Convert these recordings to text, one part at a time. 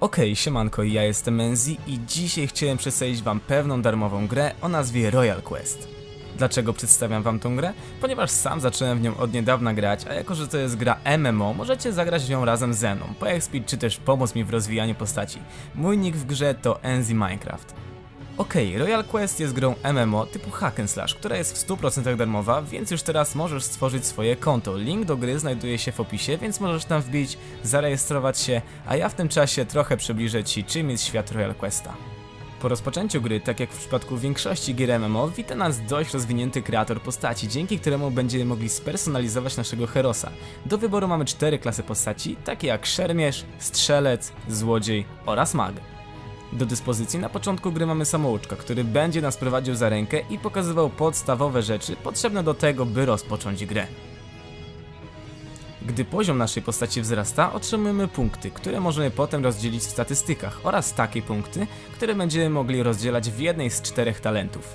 Okej, siemanko, ja jestem Menzi i dzisiaj chciałem przedstawić wam pewną darmową grę o nazwie Royal Quest. Dlaczego przedstawiam wam tą grę? Ponieważ sam zacząłem w nią od niedawna grać, a jako że to jest gra MMO, możecie zagrać w nią razem ze mną, poexpić czy też pomóc mi w rozwijaniu postaci. Mój nick w grze to Enzy Minecraft. Okej, Royal Quest jest grą MMO typu hack and slash, która jest w 100% darmowa, więc już teraz możesz stworzyć swoje konto. Link do gry znajduje się w opisie, więc możesz tam wbić, zarejestrować się, a ja w tym czasie trochę przybliżę Ci czym jest świat Royal Questa. Po rozpoczęciu gry, tak jak w przypadku większości gier MMO, wita nas dość rozwinięty kreator postaci, dzięki któremu będziemy mogli spersonalizować naszego herosa. Do wyboru mamy cztery klasy postaci, takie jak szermierz, strzelec, złodziej oraz mag. Do dyspozycji na początku gry mamy samouczka, który będzie nas prowadził za rękę i pokazywał podstawowe rzeczy potrzebne do tego, by rozpocząć grę. Gdy poziom naszej postaci wzrasta, otrzymujemy punkty, które możemy potem rozdzielić w statystykach oraz takie punkty, które będziemy mogli rozdzielać w jednej z czterech talentów.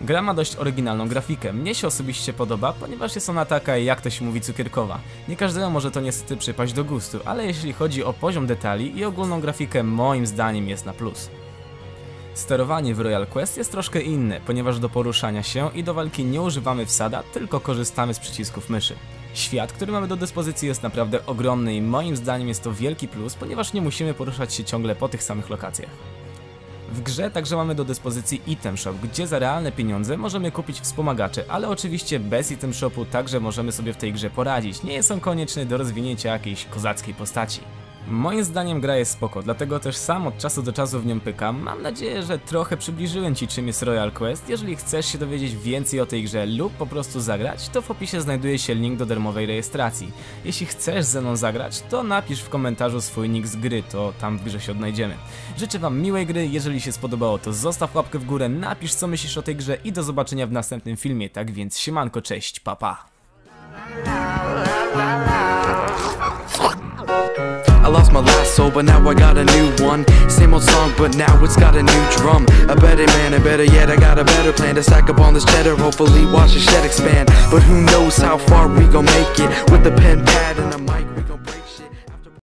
Gra ma dość oryginalną grafikę. Mnie się osobiście podoba, ponieważ jest ona taka, jak to się mówi, cukierkowa. Nie każdemu może to niestety przypaść do gustu, ale jeśli chodzi o poziom detali i ogólną grafikę, moim zdaniem jest na plus. Sterowanie w Royal Quest jest troszkę inne, ponieważ do poruszania się i do walki nie używamy wsada, tylko korzystamy z przycisków myszy. Świat, który mamy do dyspozycji jest naprawdę ogromny i moim zdaniem jest to wielki plus, ponieważ nie musimy poruszać się ciągle po tych samych lokacjach. W grze także mamy do dyspozycji item shop, gdzie za realne pieniądze możemy kupić wspomagacze, ale oczywiście bez item shopu także możemy sobie w tej grze poradzić. Nie jest on konieczny do rozwinięcia jakiejś kozackiej postaci. Moim zdaniem gra jest spoko, dlatego też sam od czasu do czasu w nią pykam. Mam nadzieję, że trochę przybliżyłem Ci czym jest Royal Quest. Jeżeli chcesz się dowiedzieć więcej o tej grze lub po prostu zagrać, to w opisie znajduje się link do darmowej rejestracji. Jeśli chcesz ze mną zagrać, to napisz w komentarzu swój nick z gry, to tam w grze się odnajdziemy. Życzę Wam miłej gry, jeżeli się spodobało to zostaw łapkę w górę, napisz co myślisz o tej grze i do zobaczenia w następnym filmie. Tak więc siemanko, cześć, papa. I lost my last soul, but now I got a new one. Same old song, but now it's got a new drum. A better man, and better yet, I got a better plan to stack up on this cheddar. Hopefully, watch the shed expand. But who knows how far we gon' make it with the pen, pad, and a mic.